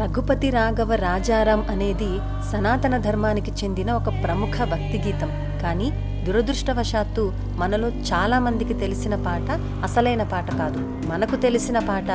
రఘుపతి రాఘవ రాజారాం అనేది సనాతన ధర్మానికి చెందిన ఒక ప్రముఖ భక్తి గీతం కానీ దురదృష్టవశాత్తు మనలో చాలా మందికి తెలిసిన పాట అసలైన పాట కాదు. మనకు తెలిసిన పాట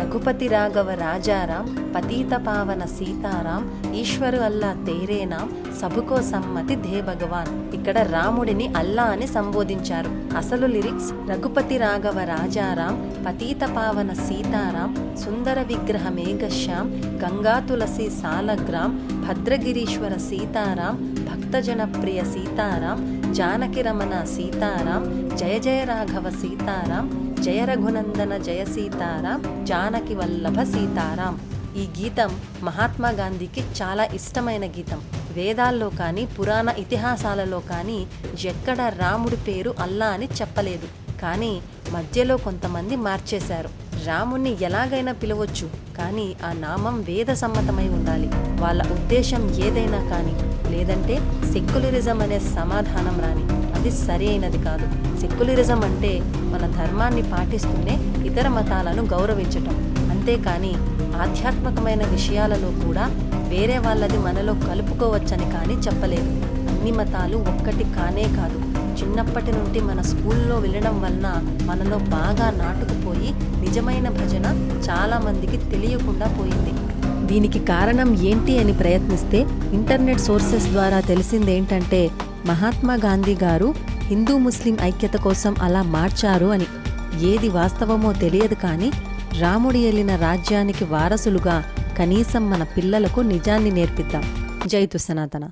రఘుపతి రాఘవ రాజారాం పతీత పావన సీతారాం ఈశ్వరు అల్లా తేరేనాం సబుకో సమ్మతి దే భగవాన్. ఇక్కడ రాముడిని అల్లా అని సంబోధించారు. అసలు లిరిక్స్ రఘుపతి రాఘవ రాజారాం పతీత పావన సీతారాం సుందర విగ్రహ మేఘశ్యాం గంగా తులసి సాలగ్రామ్ భద్రగిరీశ్వర సీతారాం భక్తజన ప్రియ సీతారాం జానకిరమణ సీతారాం జయ జయ రాఘవ సీతారాం జయ రఘునందన జయ సీతారాం జానకి వల్లభ సీతారాం. ఈ గీతం మహాత్మా గాంధీకి చాలా ఇష్టమైన గీతం. వేదాల్లో కానీ పురాణ ఇతిహాసాలలో కానీ ఎక్కడ రాముడి పేరు అల్లా అని చెప్పలేదు. కానీ మధ్యలో కొంతమంది మార్చేశారు. రాముణ్ణి ఎలాగైనా పిలవచ్చు కానీ ఆ నామం వేద సమ్మతమై ఉండాలి. వాళ్ళ ఉద్దేశం ఏదైనా కానీ లేదంటే సెక్యులరిజం అనే సమాధానం రాని. అది సరి అయినది కాదు. సెక్యులరిజం అంటే మన ధర్మాన్ని పాటిస్తూనే ఇతర మతాలను గౌరవించటం. అంతేకాని ఆధ్యాత్మికమైన విషయాలలో కూడా వేరే వాళ్ళది మనలో కలుపుకోవచ్చని కానీ చెప్పలేదు. అన్ని మతాలు ఒక్కటి కానే కాదు. చిన్నప్పటి నుండి మన స్కూల్లో వెళ్ళడం వలన మనలో బాగా నాటుకుపోయి నిజమైన భజన చాలామందికి తెలియకుండా పోయింది. దీనికి కారణం ఏంటి అని ప్రయత్నిస్తే ఇంటర్నెట్ సోర్సెస్ ద్వారా తెలిసిందేంటంటే మహాత్మా గాంధీ గారు హిందూ ముస్లిం ఐక్యత కోసం అలా మార్చారు అని. ఏది వాస్తవమో తెలియదు కానీ రాముడి ఏలిన రాజ్యానికి వారసులుగా కనీసం మన పిల్లలకు నిజాన్ని నేర్పిద్దాం. జైతు సనాతన